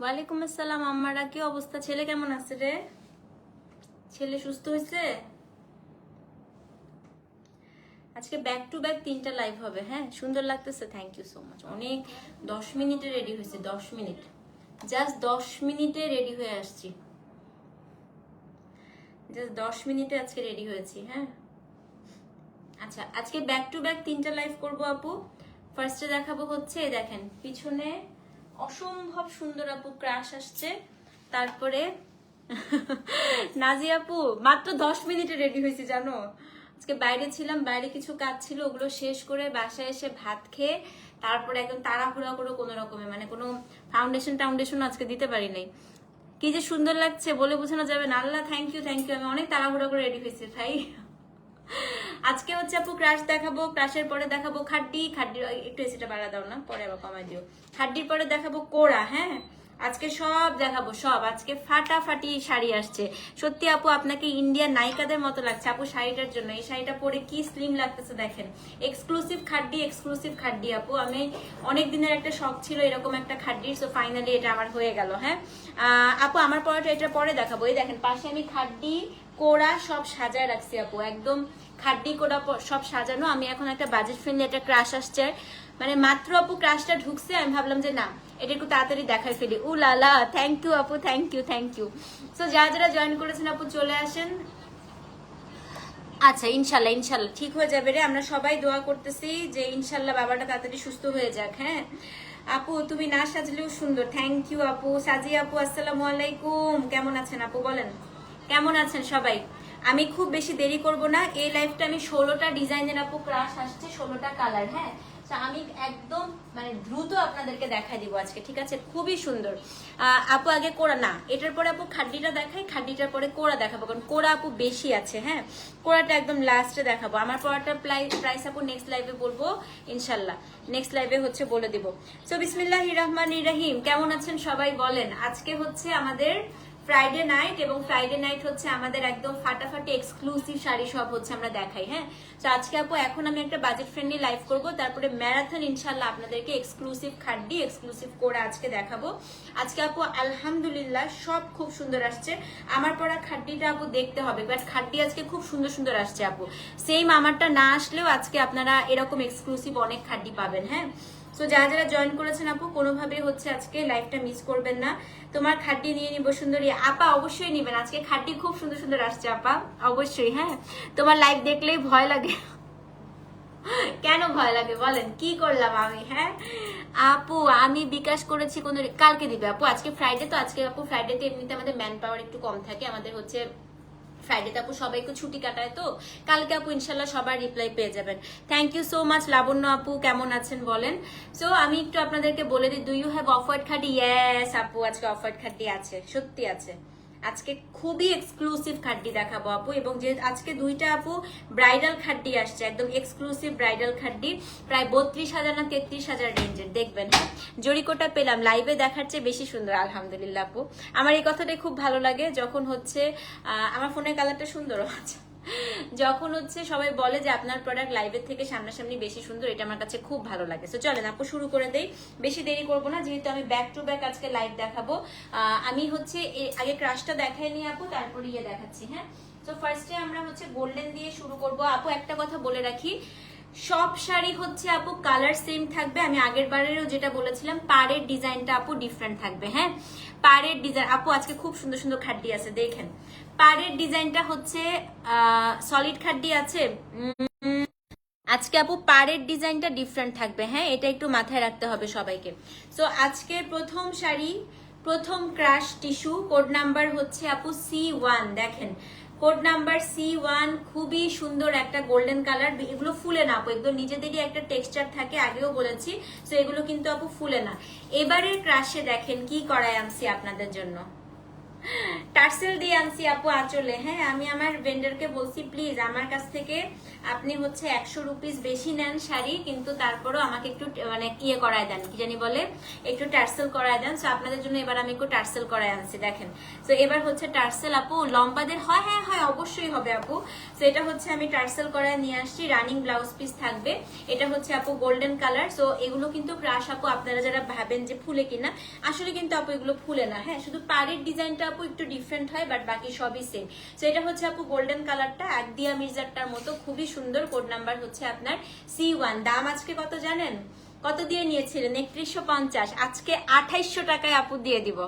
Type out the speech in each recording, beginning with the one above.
ওয়ালাইকুম আসসালাম, আম্মারা, কি অবস্থা? ছেলে কেমন আছে রে? ছেলে সুস্থ হয়েছে? আজকে ব্যাক টু ব্যাক তিনটা লাইভ হবে হ্যাঁ? সুন্দর লাগতেছে থ্যাংক ইউ সো মাচ অনেক দশ মিনিটে রেডি হয়েছে, দশ মিনিট। জাস্ট দশ মিনিটে রেডি হয়ে আসছি। জাস্ট দশ মিনিটে আজকে রেডি হয়েছি হ্যাঁ? আচ্ছা আজকে ব্যাক টু ব্যাক তিনটা লাইভ করব আপু। ফার্স্টে দেখাবো হচ্ছে, দেখেন, পিছনে অসম্ভব সুন্দর আপু ক্রাশ আসছে। তারপরে নাজি আপু, মাত্র দশ মিনিটে রেডি হয়েছি, জানো? আজকে বাইরে ছিলাম, বাইরে কিছু কাজ ছিল, ওগুলো শেষ করে বাসায় এসে ভাত খেয়ে, তারপরে একদম তাড়াহুড়া করে কোনো রকমে মানে কোনো ফাউন্ডেশন টাউন্ডেশন আজকে দিতে পারি নাই। কি যে সুন্দর লাগছে, বলে বোঝানো যাবে না। Allah thank you thank you আমি অনেক তাড়াহুড়া করে রেডি হয়েছি, ভাই। আজকে হচ্ছে আপু ক্রাশ দেখাবো ক্রাশের পরে দেখাবো খাড্ডি। খাড্ডির একটু এসিটা বাড়া দাও না, পরে আবার কমাই দিও। খাড্ডির পরে দেখাবো কোড়া হ্যাঁ? আজকে সব দেখাবো, সব। আজকে ফাটাফাটি শাড়ি আসছে। সত্যি আপু, আপনাকে ইন্ডিয়ান নায়িকাদের মতো লাগছে। আপু, শাড়িটার জন্য, এই শাড়িটা পরে কি স্লিম লাগতেছে দেখেন। এক্সক্লুসিভ খাড্ডি এক্সক্লুসিভ খাড্ডি, আপু। আমি অনেক দিনের একটা শখ ছিল এরকম একটা খাড্ডি সো ফাইনালি এটা আমার হয়ে গেল হ্যাঁ? আপু, আমার পরটা এটা পরে দেখাবো। এই দেখেন, পাশে আমি খাড্ডি কোড়া সব সাজায় রাখছি আপু। একদম খাড্ডি কোড়া সব সাজানো। আমি এখন একটা বাজেট ফ্রেন্ডলি একটা ক্রাশ আসছে। মানে মাত্র আপু ক্রাশটা ঢুকছে, আমি ভাবলাম যে না, এটা একটু তাড়াতাড়ি দেখাই ফেলি। Ooh la la thank you আপু thank you thank you so যারা যারা জয়েন করেছেন আপু, চলে আসেন। আচ্ছা ইনশাল্লাহ ইনশাল্লাহ। ঠিক হয়ে যাবে রে, আমরা সবাই দোয়া করতেছি যে ইনশাল্লাহ বাবাটা তাড়াতাড়ি সুস্থ হয়ে যাক হ্যাঁ? আপু, তুমি না সাজলেও সুন্দর। থ্যাংক ইউ আপু। সাজি আপু, আসসালামু আলাইকুম। কেমন আছেন আপু, বলেন? কেমন আছেন সবাই? আমি খুব বেশি দেরি করব না। এই লাইফটা আমি ষোলোটা ডিজাইনের আপু ক্রাশ আসছে, ষোলোটা কালার হ্যাঁ? আমি একদম মানে দ্রুত আপনাদেরকে দেখাই দিব আজকে, ঠিক আছে? খুবই সুন্দর। আপু আগে কোড়া না, এটার পরে আপু খাড্ডিটা দেখাই, খাড্ডিটার পরে কোড়া দেখাবো, কারণ কোড়া আপু বেশি আছে হ্যাঁ? কোড়াটা একদম লাস্টে দেখাবো। আমার পড়াটার প্রাইস আপু নেক্সট লাইভে বলব, ইনশাল্লাহ। নেক্সট লাইভে হচ্ছে বলে দিব। সো বিসমিল্লাহ রহমান রাহিম, কেমন আছেন সবাই বলেন? আজকে হচ্ছে আমাদের ফ্রাইডে নাইট এবং ফ্রাইডে নাইট হচ্ছে আমাদের একদম ফাটাফাটি এক্সক্লুসিভ শাড়ি সব হচ্ছে আমরা দেখাই হ্যাঁ? তো আজকে আপু, এখন আমি একটা বাজেট ফ্রেন্ডলি লাইভ করব, তারপরে ম্যারাথন ইনশাল্লাহ আপনাদেরকে এক্সক্লুসিভ খাড্ডি এক্সক্লুসিভ করে আজকে দেখাবো। আজকে আপু, আলহামদুলিল্লাহ সব খুব সুন্দর আসছে। আমার পড়া খাড্ডিটা আপু দেখতে হবে বাট খাড্ডি আজকে খুব সুন্দর সুন্দর আসছে আপু। সেম আমারটা না আসলেও আজকে আপনারা এরকম এক্সক্লুসিভ অনেক খাড্ডি পাবেন হ্যাঁ? তো যারা যারা জয়েন করেছেন আপু, কোনোভাবেই হচ্ছে আজকে লাইভটা মিস করবেন না। তোমার খাড্ডি নিয়ে নিব সুন্দরী। আপা অবশ্যই নিবেন। আজকে খাড্ডি খুব সুন্দর সুন্দর আসছে, আপা। অবশ্যই হ্যাঁ। তোমার লাইভ দেখলেই ভয় লাগে। কেন ভয় লাগে? বলেন, কি করলাম আমি হ্যাঁ? আপু, আমি বিকাশ করেছি কোন কালকে দিবে আপু? আজকে ফ্রাইডে তো, আজকে আপু ফ্রাইডেতে এমনিতে আমাদের ম্যান পাওয়ার একটু কম থাকে। আমাদের হচ্ছে ফ্রাইডেতে আপু সবাইকে ছুটি কাটায় তো? কালকে আপু ইনশাল্লাহ সবার রিপ্লাই পেয়ে যাবেন। Thank you so much Labonno আপু, কেমন আছেন বলেন? সো আমি একটু আপনাদেরকে বলে দিই ডু ইউ হ্যাভ অফার্ড খাটি? ইয়েস আপু, আজকে অফার্ড খাটি আছে, সত্যি আছে। আজকে খুবই এক্সক্লুসিভ খাড্ডি দেখাবো আপু, এবং যে আজকে দুইটা আপু ব্রাইডাল খাড্ডি আসছে, একদম এক্সক্লুসিভ ব্রাইডাল খাড্ডি প্রায় বত্রিশ হাজার না তেত্রিশ হাজার রেঞ্জের, দেখবেন হ্যাঁ? জরিকোটা পেলাম লাইভে দেখার চেয়ে বেশি সুন্দর, আলহামদুলিল্লাহ আপু। আমার এই কথাটাই খুব ভালো লাগে, যখন হচ্ছে আমার ফোনের কালারটা সুন্দরও আছে। যখন হচ্ছে সবাই বলে যে আপনার প্রোডাক্ট লাইভের থেকে সামনাসামনি বেশি সুন্দর, এটা আমার কাছে খুব ভালো লাগে। তো চলেন আপু, শুরু করে দেই। বেশি দেরি করব না, যেহেতু আমি ব্যাক টু ব্যাক আজকে লাইভ দেখাবো। আমি হচ্ছে আগে ক্রাশটা দেখাই নি আপু, তারপরে ইয়ে দেখাচ্ছি হ্যাঁ? তো ফার্স্টে আমরা হচ্ছে গোল্ডেন দিয়ে শুরু করব। আপু, একটা কথা বলে রাখি। সব শাড়ি হচ্ছে আপু কালার সেম থাকবে। আমি আগের বারেরও যেটা বলেছিলাম, পাড়ের ডিজাইনটা আপু ডিফারেন্ট থাকবে হ্যাঁ? পাড়ের ডিজাইন আপু, আজকে খুব সুন্দর সুন্দর খাড্ডি আছে, দেখেন। পাড়ের ডিজাইনটা হচ্ছে সলিড খাড্ডি আছে। আজকে আপু পাড়ের ডিজাইনটা ডিফারেন্ট থাকবে হ্যাঁ? এটা একটু মাথায় রাখতে হবে সবাইকে। সো আজকে প্রথম শাড়ি, প্রথম ক্রাশ টিস্যু কোড নাম্বার হচ্ছে আপু সি ওয়ান দেখেন। কোড নাম্বার সি ওয়ান খুবই সুন্দর একটা গোল্ডেন কালার এগুলো ফুলে না আপু একদম নিজেদেরই একটা টেক্সচার থাকে, আগেও বলেছি তো এগুলো কিন্তু আপু ফুলে না। এবারের ক্রাশে দেখেন কি করায় আনছি আপনাদের জন্য। টার্সেল দিয়ে আনছি আপু আঁচলে। হ্যাঁ আমি আমার ভেন্ডারকে বলছি প্লিজ আমার কাছ থেকে আপনি হচ্ছে একশো রুপিস বেশি নেন শাড়ি, কিন্তু তারপরও আমাকে একটু মানে ইয়ে করায় দেন, কি জানি বলে, একটু টার্সেল করায় দেন। সো আপনাদের জন্য এবার আমি একটু টার্সেল করায় আনছি, দেখেন। তো এবার হচ্ছে টার্সেল আপু, লম্বাদের, হয় হ্যাঁ হয়, অবশ্যই হবে আপু। তো এটা হচ্ছে আমি টার্সেল করায় নিয়ে আসছি রানিং ব্লাউজ পিস থাকবে। এটা হচ্ছে আপু গোল্ডেন কালার সো এগুলো কিন্তু ক্রাশ আপু, আপনারা যারা ভাবেন যে ফুলে কিনা, আসলে কিন্তু আপু এগুলো ফুলে না। হ্যাঁ শুধু পাড়ের ডিজাইনটা আপু একটু ডিফারেন্ট হয় বাট বাকি সবই সেম সো এটা হচ্ছে আপু গোল্ডেন কালারটা একদিয়া মির্জারটার মতো খুবই সুন্দর কোড নাম্বার হচ্ছে আপনার সি ওয়ান দাম আজকে কত জানেন? কত দিয়ে নিয়েছিলেন? একত্রিশশো পঞ্চাশ। আজকে আঠাইশশো টাকায় আপু দিয়ে দিব।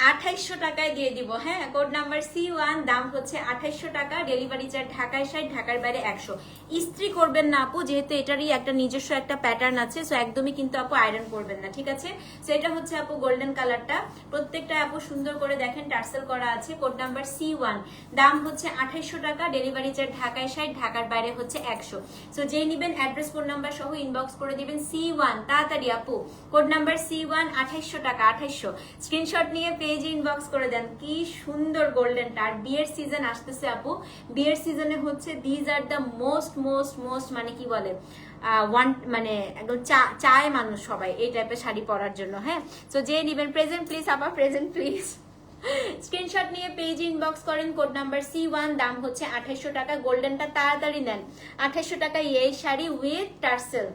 আঠাইশশো টাকায় দিয়ে দিব হ্যাঁ? কোড নাম্বার সি ওয়ান দাম হচ্ছে আঠাইশশো টাকা ডেলিভারি চার্জ ঢাকায় ষাট, ঢাকার বাইরে একশো। ইস্ত্রি করবেন না আপু, যেহেতু এটারই একটা নিজস্ব একটা প্যাটার্ন আছে সো একদমই কিন্তু আপু আয়রন করবেন না, ঠিক আছে? সো এটা হচ্ছে আপু গোল্ডেন কালারটা প্রত্যেকটা আপু সুন্দর করে দেখেন টার্সেল করা আছে কোড নাম্বার সি ওয়ান দাম হচ্ছে আঠাইশশো টাকা ডেলিভারি চার্জ ঢাকায় ষাট, ঢাকার বাইরে হচ্ছে একশো। সো যেই নিবেন অ্যাড্রেস ফোন নাম্বার সহ ইনবক্স করে দিবেন সি ওয়ান তাড়াতাড়ি আপু। কোড নাম্বার সি ওয়ান আঠাইশশো টাকা, আঠাইশশো। স্ক্রিনশট নিয়ে পেজে ইনবক্স করে দেন। কি সুন্দর গোল্ডেনটা আর বিয়ের সিজন আসতেছে আপু। বিয়ের সিজনে হচ্ছে these are the most most most মানে কি বলে? ওয়ান মানে একদম চায় মানুষ সবাই এই টাইপের শাড়ি পরার জন্য হ্যাঁ? তো যে নিবেন প্রেজেন্ট প্লিজ আপা প্রেজেন্ট প্লিজ স্ক্রিনশট নিয়ে পেজ ইনবক্স করেন কোড নাম্বার সি ওয়ান দাম হচ্ছে আঠাইশশো টাকা। গোল্ডেনটা তাড়াতাড়ি নেন। আঠাইশশো টাকা এই শাড়ি উইথ টার্সেল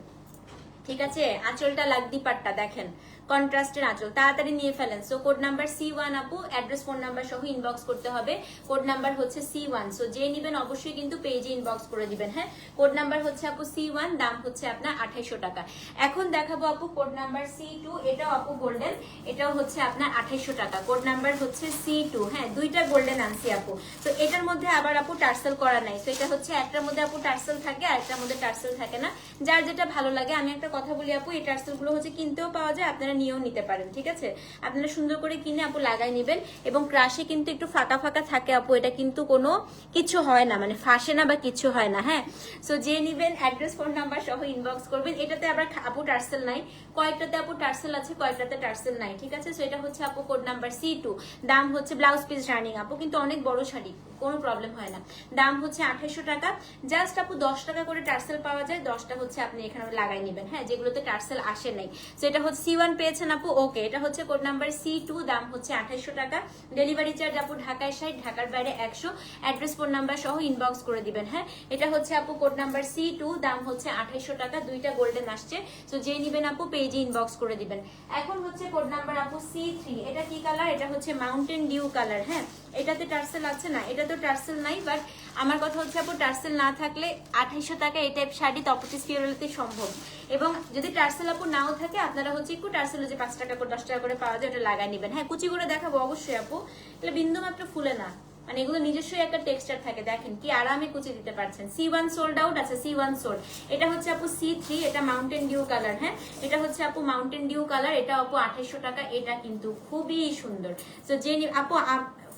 ঠিক আছে? আঁচলটা লাগদি পাট্টা দেখেন। কন্ট্রাস্টের আঁচল। তাড়াতাড়ি নিয়ে ফেলেন। So code number C one আপু অ্যাড্রেস ফোন নাম্বার সহ ইনবক্স করতে হবে। কোড নাম্বার হচ্ছে সি ওয়ান সো যে নিবেন অবশ্যই কিন্তু পেজে ইনবক্স করে দিবেন হ্যাঁ? কোড নাম্বার হচ্ছে আপু সি ওয়ান দাম হচ্ছে আপনার আঠাইশো টাকা। এখন দেখাবো আপু কোড নাম্বার সি টু এটাও আপু গোল্ডেন এটাও হচ্ছে আপনার আঠাইশো টাকা। কোড নাম্বার হচ্ছে সি টু হ্যাঁ? দুইটা গোল্ডেন আনছি আপু। তো এটার মধ্যে আবার আপু টার্সেল করা নাই। তো এটা হচ্ছে একটার মধ্যে আপু টার্সেল থাকে, আর একটার মধ্যে টার্সেল থাকে না। যার যেটা ভালো লাগে, আমি একটা কথা বলি আপু, এই টার্সেলগুলো হচ্ছে কিনতেও পাওয়া যায়, আপনারা নিয়েও নিতে পারেন, ঠিক আছে? আপনারা সুন্দর করে কিনে আপু লাগাই নেবেন এবং ক্রাশে কিন্তু একটু ফাঁকা ফাঁকা থাকে আপু, এটা কিন্তু কোনো কিছু হয় না মানে ফাঁসে না বা কিছু হয় না হ্যাঁ? সো যে নিবেন অ্যাড্রেস ফোন নাম্বার সহ ইনবক্স করবেন, এটাতে আবার আপু টার্সেল নাই। কয়েকটাতে আপু টার্সেল আছে, কয়েকটাতে টার্সেল নাই, ঠিক আছে? সো এটা হচ্ছে আপু কোড নাম্বার সি টু দাম হচ্ছে ব্লাউজ পিস রানিং আপু কিন্তু অনেক বড় শাড়ি, কোনো প্রবলেম হয় না। দাম হচ্ছে আঠাইশো টাকা জাস্ট আপু দশ টাকা করে টার্সেল পাওয়া যায়, দশটা হচ্ছে আপনি এখানে লাগাই নেবেন হ্যাঁ? যেগুলোতে টার্সেল আসে নাই। সো এটা হচ্ছে সি ওয়ান পেয়েছেন আপু, ওকে, এটা হচ্ছে কোড নাম্বার সি টু দাম হচ্ছে আঠাইশো টাকা। ডেলিভারি চার্জ আপু ঢাকায় ষাট, ঢাকার বাইরে একশো। অ্যাড্রেস ফোন নাম্বার সহ ইনবক্স করে দিবেন হ্যাঁ? এটা হচ্ছে আপু কোড নাম্বার সি টু দাম হচ্ছে আঠাইশো টাকা, দুইটা গোল্ডেন আসছে। তো যে নিবেন আপু পেজে ইনবক্স করে দিবেন। এখন হচ্ছে কোড নাম্বার আপু সি থ্রি এটা কি কালার এটা হচ্ছে মাউন্টেন ডিউ কালার হ্যাঁ? এটাতে টার্সেল আছে না, এটা তো টার্সেল নাই বাট আমার কথা হচ্ছে আপু, টার্সেল না থাকলে আঠাইশো টাকা এই টাইপ শাড়ি তপটিস ফিওরেলতে সম্ভব। এবং যদি টার্সেল আপু নাও থাকে, আপনারা হচ্ছে একটু টার্সেল যে পাঁচ টাকা করে, দশ টাকা করে পাওয়া যায়, ওটা লাগাই নেবেন। হ্যাঁ কুচি করে দেখাবো অবশ্যই আপু এটা বিন্দু মাত্র ফুলে না। মানে এগুলো নিজস্বই একটা টেক্সচার থাকে, দেখেন কি আরামে কুচি দিতে পারছেন। সি ওয়ান সোল্ড আউট আছে সি ওয়ান সোল্ড এটা হচ্ছে আপু সি থ্রি এটা মাউন্টেন ডিউ কালার হ্যাঁ? এটা হচ্ছে আপু মাউন্টেন ডিউ কালার এটা আপু আঠাইশো টাকা, এটা কিন্তু খুবই সুন্দর। তো যে আপ-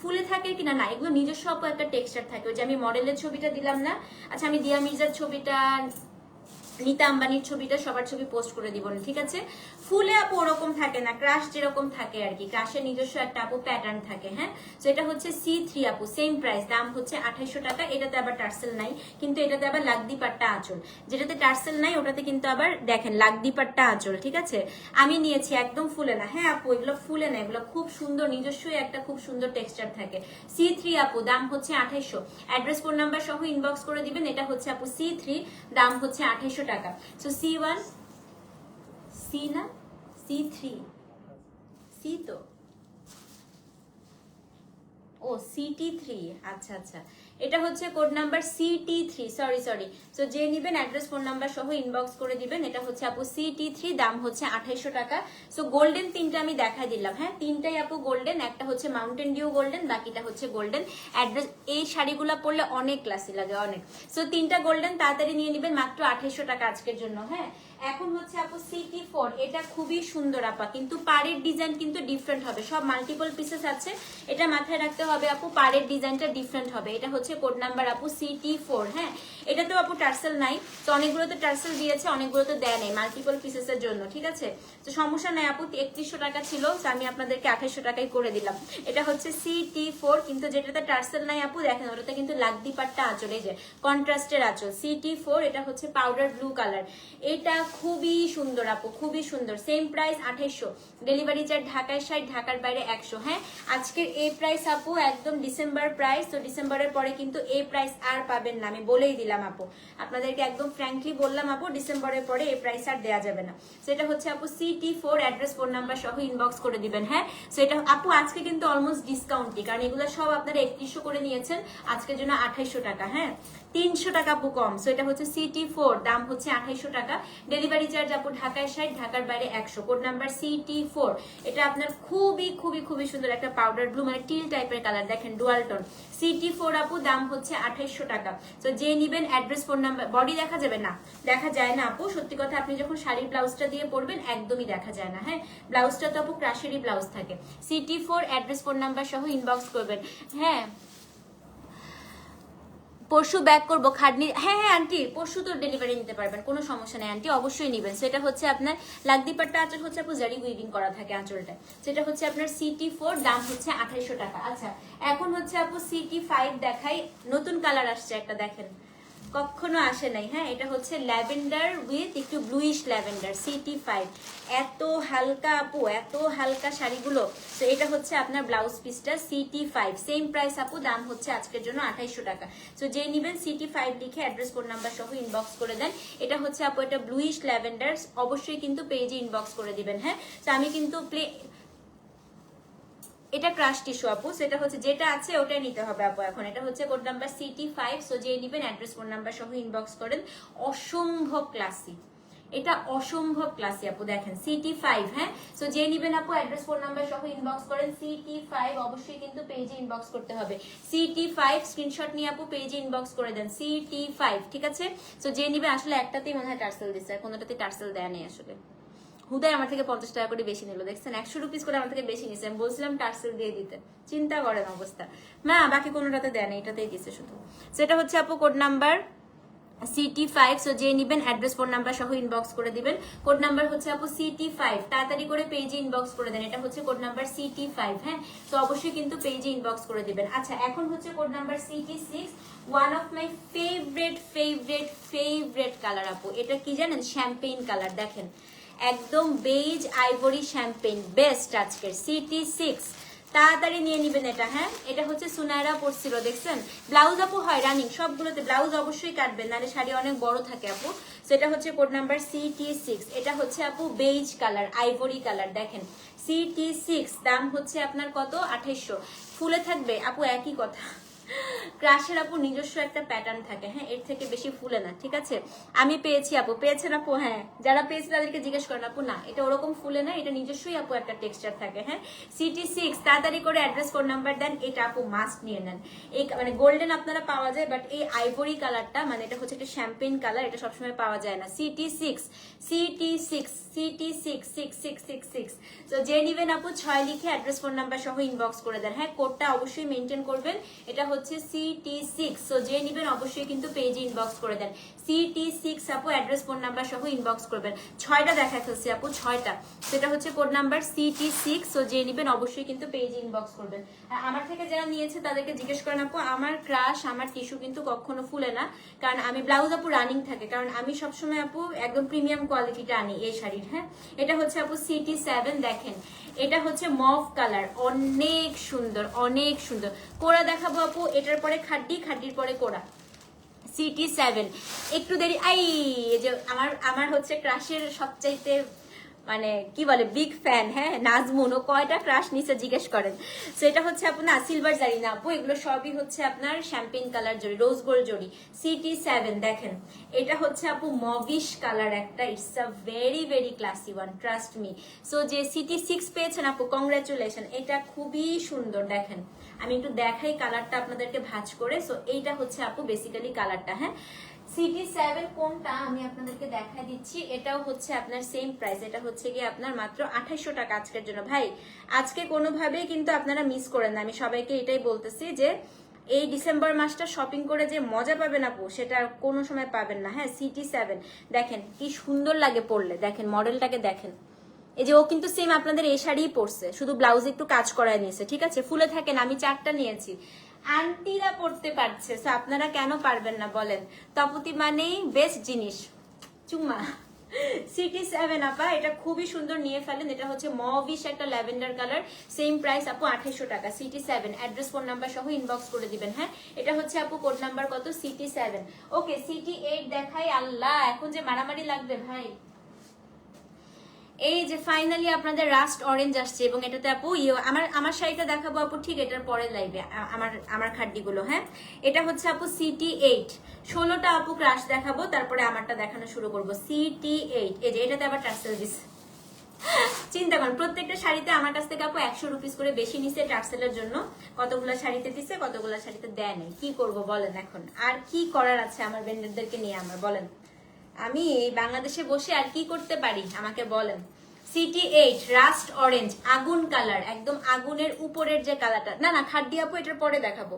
ফুলে থাকে কিনা না, এগুলো নিজস্ব একটা টেক্সচার থাকে। ওই যে আমি মডেলের ছবিটা দিলাম না আচ্ছা আমি দিয়া মির্জার ছবিটা নিতা আম্বানির ছবিটা সবার ছবি পোস্ট করে দিব ঠিক আছে? ফুলে আপু ওরকম থাকে না ক্রাশ যেরকম থাকে আর কি ক্রাশের নিজস্ব একটা আপু প্যাটার্ন থাকে হ্যাঁ? তো এটা হচ্ছে সি থ্রি আপু সেম প্রাইস দাম হচ্ছে আঠাইশো টাকা, এটাতে আবার টার্সেল নাই, কিন্তু এটাতে আবার লাগদি পাট্টা আঁচল। যেটাতে টার্সেল নাই, ওটাতে কিন্তু আবার দেখেন, লাগদি পাট্টা আঁচল, ঠিক আছে? আমি নিয়েছি একদম ফুলে না হ্যাঁ আপু, এগুলো ফুলে না, এগুলো খুব সুন্দর, নিজস্বই একটা খুব সুন্দর টেক্সচার থাকে। সি থ্রি আপু, দাম হচ্ছে আঠাইশো অ্যাড্রেস ফোন নাম্বার সহ ইনবক্স করে দিবেন, এটা হচ্ছে আপু সি থ্রি দাম হচ্ছে আঠাইশো টাকা। সো সি ওয়ান সি না সি থ্রি সি তো? ও সিটি থ্রি আচ্ছা আচ্ছা। এটা হচ্ছে code number C T three sorry sorry তো যে নিবেন অ্যাড্রেস ফোন নাম্বার সহ ইনবক্স করে দিবেন, এটা হচ্ছে আপু সিটি থ্রি দাম হচ্ছে আঠাইশো টাকা। সো গোল্ডেন তিনটা আমি দেখাই দিলাম হ্যাঁ? তিনটাই আপু গোল্ডেন একটা হচ্ছে মাউন্টেন ডিউ গোল্ডেন বাকিটা হচ্ছে গোল্ডেন অ্যাড্রেস এই শাড়িগুলো পরলে অনেক ক্লাসি লাগে, অনেক। সো তিনটা গোল্ডেন তাড়াতাড়ি নিয়ে নিবেন, মাত্র আঠাইশো টাকা আজকের জন্য হ্যাঁ? এখন হচ্ছে আপু সিটি ফোর এটা খুবই সুন্দর আপা, কিন্তু পাড়ের ডিজাইন কিন্তু ডিফারেন্ট হবে। সব মাল্টিপল পিসেস আছে, এটা মাথায় রাখতে হবে আপু পাড়ের ডিজাইনটা ডিফারেন্ট হবে। এটা হচ্ছে কোড নাম্বার আপু সিটি ফোর হ্যাঁ? এটা তো আপু টার্সেল নাই, তো অনেকগুলোতে টার্সেল দিয়েছে, অনেকগুলোতে দেয় নেই মাল্টিপল পিসেসের জন্য, ঠিক আছে? তো সমস্যা নাই আপু, একত্রিশশো টাকা ছিল, তো আমি আপনাদেরকে আঠাইশশো টাকায় করে দিলাম। এটা হচ্ছে সিটি ফোর কিন্তু যেটাতে টার্সেল নাই আপু, দেখেন ওটাতে কিন্তু লাগদি পাট্টা আঁচলে যে কন্ট্রাস্টের আঁচল। সিটি ফোর এটা হচ্ছে পাউডার ব্লু কালার এটা খুবই সুন্দর আপু, খুবই সুন্দর। সেম প্রাইস আঠাইশশো। ডেলিভারি চার্জ ঢাকায় ষাট, ঢাকার বাইরে একশো হ্যাঁ? আজকের এই প্রাইস আপু একদম ডিসেম্বর প্রাইস তো ডিসেম্বরের পরে কিন্তু এই প্রাইস আর পাবেন না, আমি বলেই দিলাম আপু। আপনাদেরকে একদম ফ্র্যাঙ্কলি বললাম আপু ডিসেম্বরের পরে এই প্রাইস আর দেওয়া যাবে না। সেটা হচ্ছে আপু C T four address phone number সহ ইনবক্স করে দিবেন হ্যাঁ? সেটা আপু আজকে কিন্তু অলমোস্ট ডিসকাউন্টই কারণ এগুলো সব আপনারা একত্রিশশো করে নিয়েছেন, আজকের জন্য আঠাইশশো টাকা হ্যাঁ? তিনশো টাকা আপু কম সো এটা হচ্ছে সিটি ফোর দাম হচ্ছে আঠাইশশো টাকা। ডেলিভারি চার্জ আপু ঢাকায় ষাট, ঢাকার বাইরে একশো। কোড নাম্বার সিটি ফোর এটা আপনার খুবই খুবই খুবই সুন্দর একটা পাউডার ব্লু মানে টিল টাইপের কালার দেখেন dual tone C T four আপু দাম হচ্ছে আঠাইশশো টাকা। তো যে নিবেন অ্যাড্রেস ফোন নাম্বার বডি দেখা যাবে না। দেখা যায় না আপু। সত্যি কথা, আপনি যখন শাড়ির ব্লাউজটা দিয়ে পরবেন, একদমই দেখা যায় না। হ্যাঁ ব্লাউজটা তো আপু ক্রাশেরই ব্লাউজ থাকে। C T four address phone number সহ ইনবক্স করবেন। হ্যাঁ পরশু ব্যাক করব, খাটনি হ্যাঁ হ্যাঁ আন্টি পরশু তো ডেলিভারি নিতে পারবেন, কোনো সমস্যা নেই আন্টি অবশ্যই নেবেন। সেটা হচ্ছে আপনার লাগদিপাট্টা আঁচল হচ্ছে আপু জারি উইভিং করা থাকে আঁচলটা সেটা হচ্ছে আপনার সিটি ফোর দাম হচ্ছে আঠাইশো টাকা। আচ্ছা এখন হচ্ছে আপু সিটি ফাইভ দেখাই, নতুন কালার আসছে একটা, দেখেন। কখনো আসে নাই হ্যাঁ? এটা হচ্ছে ল্যাভেন্ডার উইথ একটু ব্লুইশ ল্যাভেন্ডার সিটি ফাইভ এত হালকা আপু, এত হালকা শাড়িগুলো। তো এটা হচ্ছে আপনার ব্লাউজ পিসটা সিটি ফাইভ সেম প্রাইস আপু, দাম হচ্ছে আজকের জন্য আঠাইশশো টাকা। তো যে নিবেন সিটি ফাইভ লিখে অ্যাড্রেস ফোন নাম্বার সহ ইনবক্স করে দেন। এটা হচ্ছে আপু এটা ব্লুইশ ল্যাভেন্ডার, অবশ্যই কিন্তু পেজে ইনবক্স করে দিবেন হ্যাঁ? তো আমি কিন্তু প্লে এটা ক্রাশ টিস্যু আপু। সেটা হচ্ছে যেটা আছে ওটাই নিতে হবে, আপু, এখন। এটা হচ্ছে code number C T five so যে নিবেন অ্যাড্রেস ফোন নাম্বার সহ ইনবক্স করেন। অসম্ভব ক্লাসি এটা অসম্ভব ক্লাসি আপু, দেখেন। সিটি ফাইভ হ্যাঁ? সো যে নিবেন, আপু অ্যাড্রেস ফোন নাম্বার সহ ইনবক্স করেন। সিটি ফাইভ অবশ্যই কিন্তু পেজে ইনবক্স করতে হবে। সিটি ফাইভ স্ক্রিনশট নিয়ে আপু পেজে ইনবক্স করে দেন। সিটি ফাইভ ঠিক আছে? সো যে নিবে, আসলে একটাতেই মনে হয় টার্সেল দিচ্ছে কোনোটাতে টার্সেল দেয় নেই আসলে। হুদায় আমার থেকে পঞ্চাশ টাকা করে বেশি নিল। দেখছেন, একশো রুপিস করে আমার থেকে বেশি নিচ্ছে আমি বলছিলাম টার্সেল দিয়ে দিতে। চিন্তা করেন অবস্থা। না, বাকি কোনোটাতে দেয় না, এটাতেই দিচ্ছে শুধু। সেটা হচ্ছে আপু code number C T five so যে নিবেন অ্যাড্রেস ফোন নাম্বার সহ ইনবক্স করে দিবেন। কোড নাম্বার হচ্ছে আপু সিটি ফাইভ তাড়াতাড়ি করে পেজে ইনবক্স করে দেন। এটা হচ্ছে কোড নাম্বার সিটি ফাইভ হ্যাঁ? তো অবশ্যই কিন্তু পেজে ইনবক্স করে দিবেন। আচ্ছা এখন হচ্ছে code number C T six one of my favourite favourite favourite colour আপু। এটা কি জানেন? শ্যাম্পেইন কালার দেখেন। একদম বেজ আইভরি শ্যাম্পেন, বেস্ট আজকের সিটি সিক্স তাড়াতাড়ি নিয়ে নিবেন এটা হ্যাঁ? এটা হচ্ছে সুনায়রা পরছিল, দেখছেন? ব্লাউজ আপু হয় রানিং সবগুলোতে ব্লাউজ অবশ্যই কাটবেন, নাহলে শাড়ি অনেক বড় থাকে আপু। সেটা হচ্ছে কোড নাম্বার সিটি সিক্স এটা হচ্ছে আপু বেজ কালার আইভরি কালার দেখেন। সিটি সিক্স দাম হচ্ছে আপনার কত? আঠাইশশো। ফুলে থাকবে? আপু একই কথা। ক্রাশের আপু নিজস্ব একটা প্যাটার্ন থাকে হ্যাঁ? এর থেকে বেশি ফুলে না, ঠিক আছে? আমি পেয়েছি আপু। পেয়েছেন আপু হ্যাঁ যারা পেয়েছে তাদেরকে জিজ্ঞেস করেন, আপু, না, এটা ওরকম ফুলে না, এটা নিজস্বই আপু একটা টেক্সচার থাকে হ্যাঁ? সিটি সিক্স তাড়াতাড়ি করে অ্যাড্রেস ফোন নাম্বার দেন, এটা আপু মাস্ট নিয়ে নেন। এই মানে গোল্ডেন আপনারা পাওয়া যায় বাট এই আইভরি কালারটা মানে এটা হচ্ছে একটা শ্যাম্পেন কালার এটা সবসময় পাওয়া যায় না। C T six C T six C T six six six six six তো যে নিবেন আপু, ছয় লিখে অ্যাড্রেস ফোন নাম্বার সহ ইনবক্স করে দেন হ্যাঁ? কোডটা অবশ্যই মেনটেন করবেন। এটা হচ্ছে সিটি সিক্স তো যে নিবেন অবশ্যই কিন্তু পেজে ইনবক্স করে দেন। সিটি সিক্স আপু অ্যাড্রেস ফোন নাম্বার সহ ইনবক্স করবেন। ছয়টা দেখা ফেলছি আপু, ছয়টা। সেটা হচ্ছে কোড নাম্বার সিটি সিক্স তো যে নিবেন অবশ্যই কিন্তু পেজে ইনবক্স করবেন। আমার থেকে যারা নিয়েছে তাদেরকে জিজ্ঞেস করেন আপু, আমার ক্রাশ আমার টিস্যু কিন্তু কখনো ফুলে না। কারণ আমি ব্লাউজ আপু রানিং থাকে। কারণ আমি সবসময় আপু একদম প্রিমিয়াম কোয়ালিটিটা আনি এই শাড়ির হ্যাঁ? এটা হচ্ছে আপু সিটি সেভেন দেখেন। এটা হচ্ছে মফ কালার। অনেক সুন্দর অনেক সুন্দর। কোরা দেখাবো আপু, এটার পরে খাড্ডি, খাড্ডির পরে কোরা। CT seven. একটু দেরি, আই যে আমার আমার হচ্ছে ক্রাশের সবচাইতে মানে কি বলে বিগ ফ্যান হ্যাঁ? নাজমুন, ও কয়টা ক্রাশ নিচে জিজ্ঞেস করেন। তো এটা হচ্ছে আপনার সিলভার জারি না আপু, এগুলো সবই হচ্ছে আপনার শ্যাম্পেন কালার জড়ি রোজ গোল্ড জড়ি সিটি সেভেন দেখেন। এটা হচ্ছে আপু মভিশ কালার একটা it's a very very classy one trust me so যে সিটি সিক্স পেয়েছেন আপু কংগ্রাচুলেশন এটা খুবই সুন্দর, দেখেন। আমি একটু দেখাই কালারটা আপনাদেরকে ভাঁজ করে। সো এইটা হচ্ছে আপু বেসিক্যালি কালারটা হ্যাঁ? সিটি সেভেন কোনটা আমি আপনাদেরকে দেখা দিচ্ছি, এটাও হচ্ছে আপনার সেম প্রাইস এটা হচ্ছে গিয়ে আপনার মাত্র আঠাইশো টাকা আজকের জন্য। ভাই, আজকে কোনোভাবেই কিন্তু আপনারা মিস করেন না। আমি সবাইকে এটাই বলতেছি যে, এই ডিসেম্বর মাসটা শপিং করে যে মজা পাবেন আপু, সেটা আর কোনো সময় পাবেন না। হ্যাঁ সিটি সেভেন দেখেন কি সুন্দর লাগে পরলে। দেখেন, মডেলটাকে দেখেন। এই যে ও কিন্তু সেম আপনাদের এই শাড়িই পরছে, শুধু ব্লাউজ একটু কাজ করায় নিয়েছে, ঠিক আছে? ফুলে থাকেন, আমি চারটা নিয়েছি। আন্টিরা পড়তে পারছে। তো আপনারা কেন পারবেন না বলেন? তপতি মানেই বেস্ট জিনিস। চুম্মা। সিটি সেভেন আপা, এটা খুবই সুন্দর নিয়ে ফেলেন। এটা হচ্ছে মভিশ একটা ল্যাভেন্ডার কালার। সেম প্রাইস আপু আঠাইশো টাকা। CT seven address phone number সহ ইনবক্স করে দিবেন হ্যাঁ? এটা হচ্ছে, আপু কোড নাম্বার কত? CT seven okay CT eight দেখাই আল্লাহ, এখন যে মারামারি লাগবে, ভাই। এই যে ফাইনালি আপনাদের রাস্ট অরেঞ্জ আসছে এবং এটাতে আপু ইয়ে আমার আমার শাড়িটা দেখাবো আপু ঠিক এটার পরে লাইভে আমার আমার খাড্ডিগুলো হ্যাঁ? এটা হচ্ছে আপু সিটি এইট ষোলোটা আপু ক্রাশ দেখাবো, তারপরে আমারটা দেখানো শুরু করব। সিটি এইট এই যে এটাতে আবার টার্সেল দিস। চিন্তা করুন, প্রত্যেকটা শাড়িতে আমার কাছ থেকে আপু একশো রুপিস করে বেশি নিছে টার্সেলের জন্য। কতগুলো শাড়িতে দিছে, কতগুলো শাড়িতে দেয় নাই। কি করব বলেন এখন? আর কি করার আছে আমার বেন্ডারদেরকে নিয়ে আমার, বলেন। আমি বাংলাদেশে বসে আর কি করতে পারি? আমাকে বলেন। সিটি এইট রাস্ট অরেঞ্জ আগুন কালার একদম আগুনের উপরের যে কালারটা না না, খাড্ডি আপু, এটার পরে দেখাবো।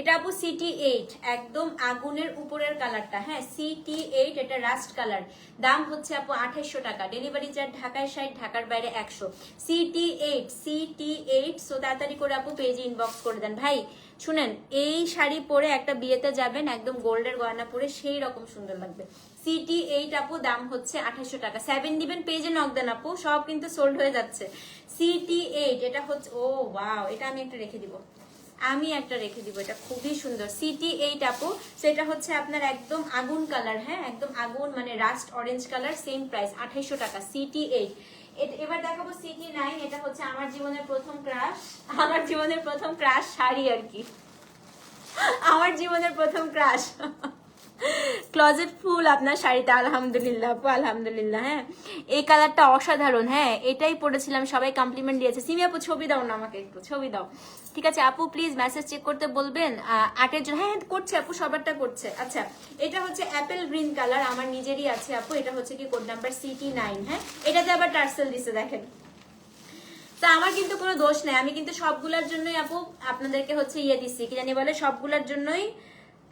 এটা আপু সিটি এইট একদম আগুনের উপরের কালারটা হ্যাঁ সিটি এইট এটা রাস্ট কালার দাম হচ্ছে আপু আঠাইশশো টাকা। ডেলিভারি চার্জ ঢাকায় ষাট, ঢাকার বাইরে একশো। CT eight CT eight so তাড়াতাড়ি করে আপু পেজে ইনবক্স করে দেন। ভাই, শুনেন, এই শাড়ি পরে একটা বিয়েতে যাবেন, একদম গোল্ডের গয়না পরে, সেই রকম সুন্দর লাগবে। সিটি এইট আপু, দাম হচ্ছে আঠাশশো টাকা। সেভেন দিবেন পেজে নক দেন আপু, সব কিন্তু সোল্ড হয়ে যাচ্ছে। সিটি এইট এটা হচ্ছে, ও ওয়াও এটা আমি একটা রেখে দিব। আমি একটা রেখে দিব, এটা খুবই সুন্দর। সিটি এইট আপু, সেটা হচ্ছে আপনার একদম আগুন কালার হ্যাঁ? একদম আগুন মানে rust orange colour same price আঠাইশো টাকা সিটি এইট এবার দেখাবো সিটি নাইন এটা হচ্ছে আমার জীবনের প্রথম ক্রাশ আমার জীবনের প্রথম ক্রাশ শাড়ি আর কি। আমার জীবনের প্রথম ক্রাশ ক্লজেট ফুল আপনার শাড়িটা, আলহামদুলিল্লাহ, আপু, আলহামদুলিল্লাহ হ্যাঁ। এই কালারটা অসাধারণ হ্যাঁ এটাই পড়েছিলাম সবাই কমপ্লিমেন্ট দিয়েছে। সিমি আপু, ছবি দাও না আমাকে একটু, ছবি দাও। ঠিক আছে, আপু প্লিজ মেসেজ চেক করতে বলবেন আটের জন্য। হ্যাঁ করছে আপু, সবারটা করছে। আচ্ছা এটা হচ্ছে অ্যাপেল গ্রিন কালার আমার নিজেরই আছে আপু, এটা হচ্ছে কি কোড নাম্বার সিটি নাইন হ্যাঁ। এটাতে আবার টার্সেল দিছে, দেখেন। তা আমার কিন্তু কোনো দোষ নেই, আমি কিন্তু সবগুলোর জন্যই আপু, আপনাদেরকে হচ্ছে ইয়ে দিচ্ছি কি জানি বলে, সবগুলোর জন্যই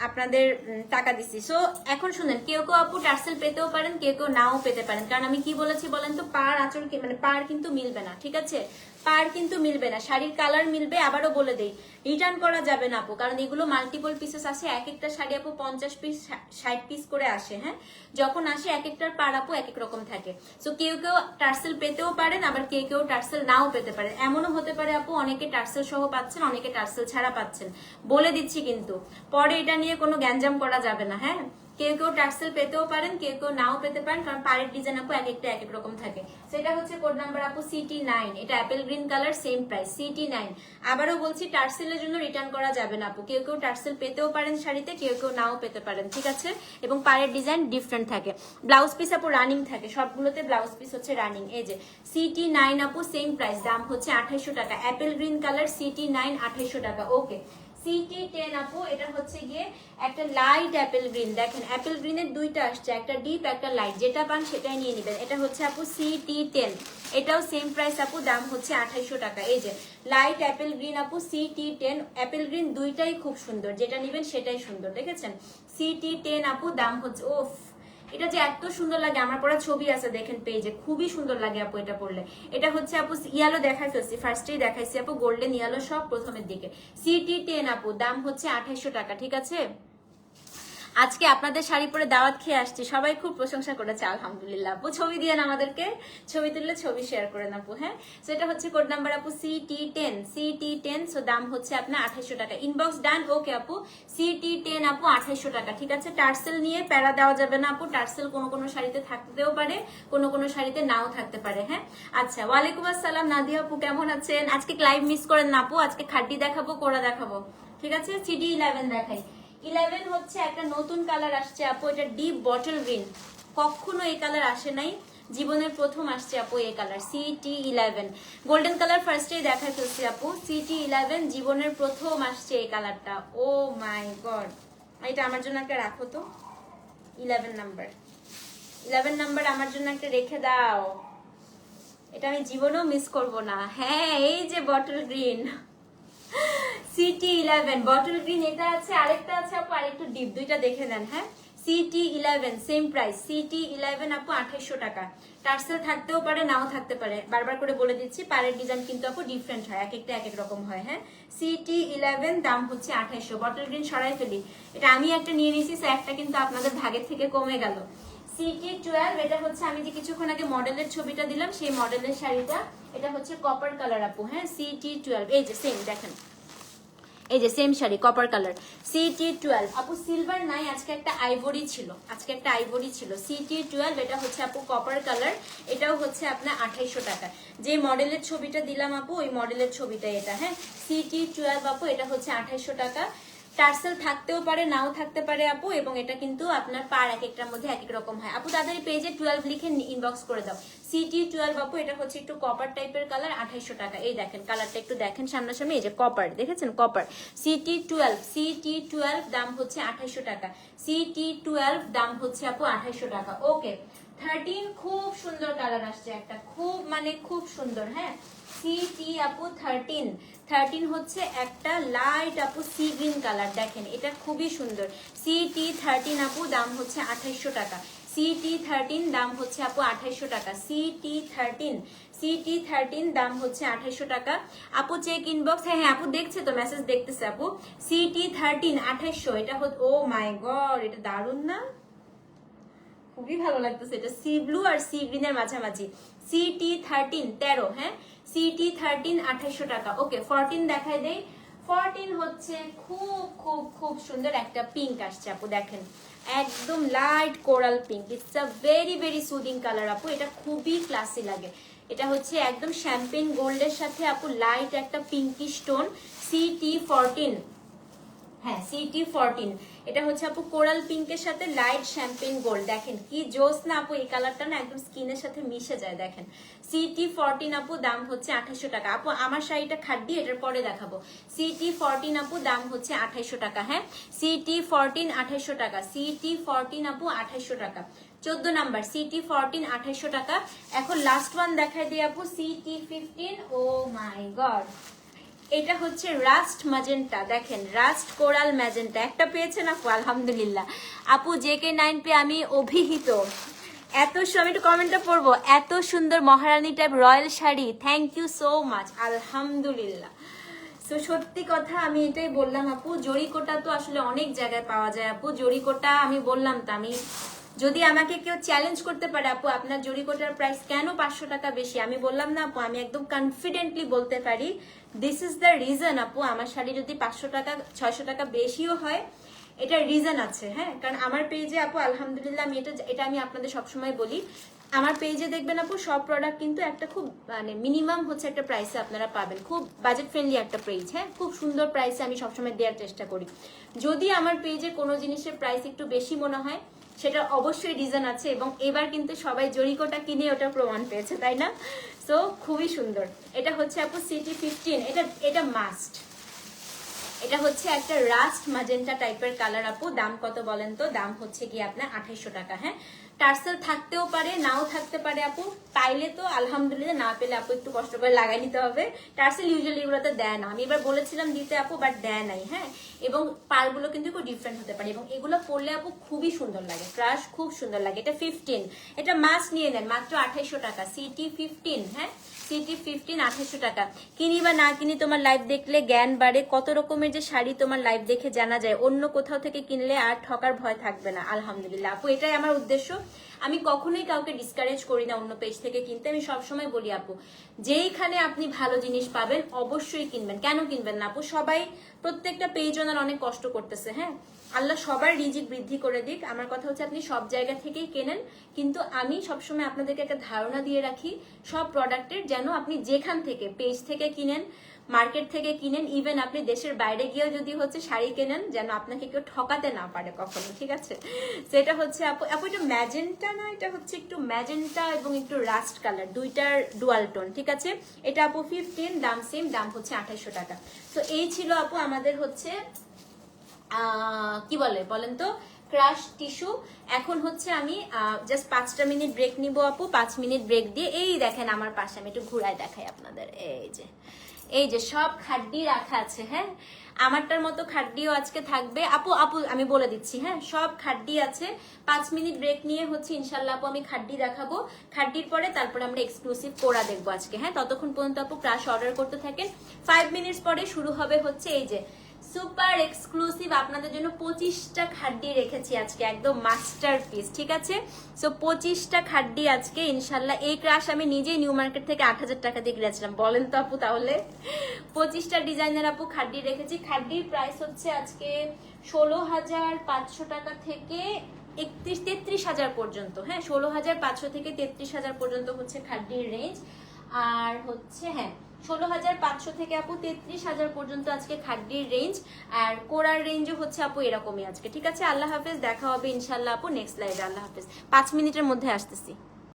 আপনাদের টাকা দিচ্ছি সো এখন শুনেন, কেউ কেউ আপু টার্সেল পেতেও পারেন, কেউ কেউ নাও পেতে পারেন। কারণ আমি কি বলেছি বলেন তো, পার আচরণ মানে পার কিন্তু মিলবে না, ঠিক আছে? পার কিন্তু মিলবে না। শাড়ির কালার মিলবে, আবারও বলে দেই। রিটার্ন করা যাবে না আপু, কারণ এগুলো মাল্টিপল পিসেস আসে এক একটা শাড়ি আপু পঞ্চাশ পিস ষাট পিস করে আসে হ্যাঁ? যখন আসে এক একটার পার আপু এক এক রকম থাকে। সো কেউ কেউ টার্সেল পেতেও পারেন, আবার কেউ কেউ টার্সেল নাও পেতে পারেন। এমনও হতে পারে আপু, অনেকে টার্সেল সহ পাচ্ছেন, অনেকে টার্সেল ছাড়া পাচ্ছেন। বলে দিচ্ছি কিন্তু। পরে এটা নিয়ে কোনো গ্যাঞ্জাম করা যাবে না হ্যাঁ? কেউ কেউ টার্সেল পেতেও পারেন, কেউ কেউ নাও পেতে পারেন, কারণ পাড়ের ডিজাইন আপু এক একটা এক এক রকম থাকে। সেটা হচ্ছে কোড নাম্বার আপু সিটি নাইন এটা apple green colour same price CT nine আবারও বলছি টার্সেলের জন্য রিটার্ন করা যাবে না আপু। কেউ কেউ টার্সেল পেতেও পারেন শাড়িতে, কেউ কেউ নাও পেতে পারেন, ঠিক আছে? এবং পাড়ের ডিজাইন ডিফারেন্ট থাকে। ব্লাউজ পিস আপু রানিং থাকে, সবগুলোতে ব্লাউজ পিস হচ্ছে রানিং এই যে সিটি নাইন আপু সেম প্রাইস দাম হচ্ছে আঠাইশো টাকা। Apple green colour CT nine আঠাইশো টাকা। ওকে সিটি টেন আপু, এটা হচ্ছে গিয়ে একটা লাইট অ্যাপেল গ্রিন দেখেন অ্যাপেল গ্রিনের দুইটা আসছে, একটা ডিপ একটা লাইট যেটা পান সেটাই নিয়ে এটা হচ্ছে আপু টেন এটাও সেম প্রাইস আপু, দাম হচ্ছে আঠাইশো টাকা। এই যে লাইট অ্যাপেল গ্রিন আপু টেন অ্যাপেল গ্রিন দুইটাই খুব সুন্দর। যেটা নেবেন সেটাই সুন্দর, দেখেছেন? সিটি টেন আপু, দাম হচ্ছে, ওফ! এটা যে এত সুন্দর লাগে, আমার পড়া ছবি আছে দেখেন পেজে খুবই সুন্দর লাগে আপু এটা পড়লে। এটা হচ্ছে আপু ইয়ালো দেখাই ফেলছি ফার্স্টেই দেখাইছি আপু গোল্ডেন ইয়ালো সব প্রথমের দিকে। সিটি টেন আপু, দাম হচ্ছে আঠাইশো টাকা, ঠিক আছে? আজকে আপনাদের শাড়ি পরে দাওয়াত খেয়ে আসছি। সবাই খুব প্রশংসা করেছে, আলহামদুলিল্লাহ। আপু, ছবি দিয়ে আমাদেরকে। ছবি তুললে ছবি শেয়ার করেন আপু হ্যাঁ? সো এটা হচ্ছে কোড নাম্বার আপু C T ten C T ten so দাম হচ্ছে আপনার আঠাইশো টাকা। ইনবক্স ডান ওকে আপু। সি টি টেন আপু আঠাইশো টাকা। ঠিক আছে? টার্সেল নিয়ে প্যারা দেওয়া যাবে না আপু। টার্সেল কোনো কোনো শাড়িতে থাকতেও পারে, কোনো কোনো শাড়িতে নাও থাকতে পারে হ্যাঁ? আচ্ছা ওয়ালাইকুম আসসালাম, নাদিয়া আপু, কেমন আছেন? আজকে লাইভ মিস করেন না আপু। আজকে খাড্ডি দেখাবো, কোরা দেখাবো। ঠিক আছে? সিডি ইলেভেন দেখাই। ইলেভেন হচ্ছে একটা নতুন কালার আসছে, আপু। এটা ডিপ বটল গ্রিন কখনো এই কালার আসে নাই। জীবনের প্রথম আসছে, আপু, এই colour CT eleven golden colour ফার্স্টেই দেখা ফেলছি, আপু। সিটি ইলেভেন জীবনের প্রথম আসছে এই কালারটা ও মাই গড এটা আমার জন্য একটা রাখো তো। ইলেভেন নাম্বার ইলেভেন নাম্বার আমার জন্য একটা রেখে দাও। এটা আমি জীবনেও মিস করব না। হ্যাঁ এই যে bottle green CT eleven bottle green এটা আছে, আরেকটা আছে আপু, আরেকটু ডিপ দুইটা দেখে নেন হ্যাঁ? CT eleven same price CT eleven আপু আঠাইশো টাকা। টার্সেল থাকতেও পারে, নাও থাকতে পারে। বারবার করে বলে দিচ্ছি পারের ডিজাইন কিন্তু আপু ডিফারেন্ট হয়, এক একটা, এক এক রকম হয় হ্যাঁ? সিটি ইলেভেন দাম হচ্ছে আঠাইশো বটল গ্রিন সরাই ফেলি। এটা আমি একটা নিয়ে নিয়েছি একটা কিন্তু আপনাদের ভাগের থেকে কমে গেল। সিটি টুয়েলভ, এটা হচ্ছে আমি যে কিছুক্ষণ আগে মডেলের ছবিটা দিলাম, সেই মডেলের শাড়িটা, এটা হচ্ছে কপার কালার আপু হ্যাঁ? সিটি টুয়েলভ এই যে সেম দেখেন। এই যে same sari copper colour CT twelve আপু সিলভার নাই, আজকে একটা আইভরি ছিল, আজকে একটা আইভরি ছিল। সিটি টুয়েলভ এটা হচ্ছে আপু কপার কালার এটাও হচ্ছে আপনার আঠাইশো টাকা। যে মডেলের ছবিটা দিলাম আপু, ওই মডেলের ছবিটা এটা হ্যাঁ? সিটি টুয়েলভ আপু, এটা হচ্ছে আঠাইশো টাকা। টার্সেল থাকতেও পারে, নাও থাকতে পারে আপু, এবং এটা কিন্তু আপনার পার এক একটার মধ্যে এক এক রকম হয়। আপু তাদের পেজে টুয়েলভ লিখে ইনবক্স করে দাও। সিটি টুয়েলভ আপু, এটা হচ্ছে একটু কপার টাইপের কালার আঠাইশো টাকা। এই দেখেন কালারটা একটু দেখেন সামনাসামনি, এই যে কপার দেখেছেন copper CT twelve CT twelve দাম হচ্ছে আঠাইশো টাকা। সিটি টুয়েলভ দাম হচ্ছে আপু আঠাইশো টাকা। ওকে থার্টিন খুব সুন্দর কালার আসছে একটা। খুব মানে খুব সুন্দর হ্যাঁ? সিটি আপু থার্টিন থার্টিন হচ্ছে একটা লাইট আপু সি গ্রিন কালার দেখেন, এটা খুবই সুন্দর। সিটি থার্টিন আপু দাম হচ্ছে আঠাইশো টাকা। সিটি থার্টিন দাম হচ্ছে আপু আঠাইশো টাকা। সিটি থার্টিন সিটি থার্টিন দাম হচ্ছে আঠাইশো টাকা। আপু চেক ইনবক্স হ্যাঁ হ্যাঁ আপু দেখছে তো মেসেজ দেখতেছে আপু। সিটি থার্টিন আঠাইশো এটা হচ্ছে ও মাই গড এটা দারুণ না? খুবই ভালো লাগতেছে। এটা সি ব্লু আর সি গ্রিনের মাঝামাঝি। সি টি থার্টিন তেরো হ্যাঁ? সিটি থার্টিন আঠাইশো টাকা। ওকে ফরটিন দেখাই দেই। ফরটিন হচ্ছে খুব খুব খুব সুন্দর একটা পিঙ্ক আসছে, আপু, দেখেন। একদম light coral pink it's a very very soothing colour আপু। এটা খুবই ক্লাসি লাগে। এটা হচ্ছে একদম শ্যাম্পেন গোল্ডের সাথে, আপু লাইট একটা পিঙ্কি স্টোন সিটি ফরটিন হ্যাঁ সিটি ফোরটিন এটা হচ্ছে আপু কোরাল পিঙ্কের সাথে লাইট শ্যাম্পেন গোল্ড। দেখেন কি জোস না আপু, এই কালারটা না একদম স্কিনের সাথে মিশে যায়, দেখেন। সিটি ফোরটিন আপু, দাম হচ্ছে আঠাইশো টাকা। আপু, আমার শাড়িটা খাড্ডি এটার পরে দেখাবো। সিটি ফোরটিন আপু, দাম হচ্ছে আঠাইশো টাকা হ্যাঁ? সিটি ফোরটিন আঠাইশো টাকা সিটি ফোরটিন আপু আঠাইশো টাকা। চোদ্দ নাম্বার সিটি ফোরটিন আঠাইশো টাকা। এখন লাস্ট ওয়ান দেখাই দিই আপু CT fifteen oh my god এটা হচ্ছে রাস্ট ম্যাজেন্টা। দেখেন, রাস্ট কোরাল ম্যাজেন্টা। একটা পেয়েছেন আপু আলহামদুলিল্লাহ। আপু, জে কে নাইন পে আমি অভিহিত। এত আমি একটু কমেন্টটা পড়ব। এত সুন্দর মহারানী type royal sari. Thank you so much আলহামদুলিল্লাহ। তো সত্যি কথা আমি এটাই বললাম, আপু। জরিকোটা তো আসলে অনেক জায়গায় পাওয়া যায়, আপু। জরিকোটা আমি বললাম তো আমি। যদি আমাকে কেউ চ্যালেঞ্জ করতে পারে, আপু, আপনার জরিকোটার প্রাইস কেন পাঁচশো টাকা বেশি? আমি বললাম না, আপু, আমি একদম কনফিডেন্টলি বলতে পারি। দিস ইজ দ্য রিজন আপু, আমার শাড়ি যদি পাঁচশো টাকা, ছয়শো টাকা বেশিও হয়, এটা রিজন আছে হ্যাঁ? কারণ আমার পেজে আপু, আলহামদুলিল্লাহ, আমি এটা এটা আমি আপনাদের সবসময় বলি। আমার পেজে দেখবেন, আপু, সব প্রোডাক্ট কিন্তু একটা খুব মানে মিনিমাম হচ্ছে একটা প্রাইসে আপনারা পাবেন। খুব বাজেট ফ্রেন্ডলি একটা পেজ হ্যাঁ? খুব সুন্দর প্রাইসে আমি সবসময় দেওয়ার চেষ্টা করি। যদি আমার পেজে কোনো জিনিসের প্রাইস একটু বেশি মনে হয় সেটা অবশ্যই রিজন আছে এবং এবার কিন্তু সবাই জরিকোটা কিনে ওটা প্রমাণ পেয়েছে, তাই না? সো খুবই সুন্দর। এটা হচ্ছে আপু সিটি ফিফটিন এটা এটা মাস্ট এটা হচ্ছে একটা রাস্ট মাজেন্টা টাইপের কালার আপু। দাম কত বলেন তো? দাম হচ্ছে কি আপনার আঠাইশো টাকা হ্যাঁ? টার্সেল থাকতেও পারে, নাও থাকতে পারে আপু। পাইলে তো আলহামদুলিল্লাহ না পেলে আপু একটু কষ্ট করে লাগাই নিতে হবে। টার্সেল ইউজুয়ালি এগুলোতে দেয় না। আমি এবার বলেছিলাম দিতে আপু বাট দেয় নাই হ্যাঁ? এবং পারগুলো কিন্তু একটু ডিফারেন্ট হতে পারে। এবং এগুলো পরলে আপু খুবই সুন্দর লাগে। ক্রাশ খুব সুন্দর লাগে। এটা ফিফটিন এটা মাছ নিয়ে নেন, মাত্র আঠাইশো টাকা। সিটি ফিফটিন হ্যাঁ? সিটি ফিফটিন আঠাশশো টাকা। কিনি বা না কিনি তোমার লাইভ দেখলে জ্ঞান বাড়ে। কত রকমের যে শাড়ি তোমার লাইভ দেখে জানা যায়। অন্য কোথাও থেকে কিনলে আর ঠকার ভয় থাকবে না। আলহামদুলিল্লাহ। আপু, এটাই আমার উদ্দেশ্য। আমি কখনোই কাউকে ডিসকারেজ করি না অন্য পেজ থেকে কিনতে। আমি সবসময় বলি, আপু, যেইখানে আপনি ভালো জিনিস পাবেন অবশ্যই কিনবেন। কেন কিনবেন না, আপু? সবাই, প্রত্যেকটা পেজ ওনার অনেক কষ্ট করতেছে হ্যাঁ? আল্লাহ সবার রিজিক বৃদ্ধি করে দিক। আমার কথা হচ্ছে, আপনি সব জায়গা থেকেই কেনেন। কিন্তু আমি সবসময় আপনাদেরকে একটা ধারণা দিয়ে রাখি, সব প্রোডাক্টের যেন আপনি যেখান থেকে পেজ থেকে কিনেন মার্কেট থেকে কিনেন ইভেন আপনি দেশের বাইরে গিয়েও যদি হচ্ছে শাড়ি কেনেন, যেন আপনাকে কেউ ঠকাতে না পারে কখনো, ঠিক আছে? সেটা হচ্ছে আপু আপু, এটা ম্যাজেন্টা না? এটা হচ্ছে একটু ম্যাজেন্টা এবং একটু রাস্ট কালার দুইটার ডুয়াল টোন ঠিক আছে? এটা আপু ফিফটিন দাম সেম দাম হচ্ছে আঠাইশো টাকা। তো এই ছিল আপু আমাদের হচ্ছে কি বলে বলেন তো? ক্রাশ টিস্যু এখন হচ্ছে আমি জাস্ট পাঁচটা মিনিট ব্রেক নিব আপু, পাঁচ মিনিট ব্রেক দিয়ে, এই দেখেন আমার পাশে আমি একটু ঘুরায় দেখাই আপনাদের, এই যে। এই যে সব খাড্ডি রাখা আছে হ্যাঁ? আমারটার মতো খাড্ডিও আজকে থাকবে। আপু আপু, আমি বলে দিচ্ছি হ্যাঁ? সব খাড্ডি আছে। পাঁচ মিনিট ব্রেক নিয়ে হচ্ছে ইনশাল্লাহ আপু আমি খাড্ডি দেখাবো। খাড্ডির পরে তারপরে আমরা এক্সক্লুসিভ কোরা দেখব আজকে হ্যাঁ? ততক্ষণ পর্যন্ত আপু ক্রাশ অর্ডার করতে থাকেন। ফাইভ মিনিটস পরে শুরু হবে হচ্ছে এই যে সুপার এক্সক্লুসিভ আপনাদের জন্য পঁচিশটা খাড্ডি রেখেছি আজকে, একদম মাস্টার পিস ঠিক আছে? সো পঁচিশটা খাড্ডি আজকে ইনশাল্লাহ এই ক্রাশ আমি নিজেই নিউ মার্কেট থেকে আট হাজার টাকা দিয়ে কিনেছিলাম। বলেন তো আপু তাহলে। পঁচিশটা ডিজাইনের আপু খাড্ডি রেখেছি। খাড্ডির প্রাইস হচ্ছে আজকে ষোলো হাজার পাঁচশো টাকা থেকে একত্রিশ, তেত্রিশ হাজার পর্যন্ত। হ্যাঁ ষোলো হাজার পাঁচশো থেকে তেত্রিশ হাজার পর্যন্ত হচ্ছে খাড্ডির রেঞ্জ আর হচ্ছে হ্যাঁ ষোলো হাজার পাঁচশো থেকে আপু তেত্রিশ হাজার পর্যন্ত আজকে খাড্ডির রেঞ্জ আর কোরার রেঞ্জও হচ্ছে আপু এরকমই আজকে। ঠিক আছে? আল্লাহ হাফেজ, দেখা হবে ইনশাল্লাহ আপু নেক্সট লাইভে আল্লাহ হাফেজ। পাঁচ মিনিটের মধ্যে আসতেছি।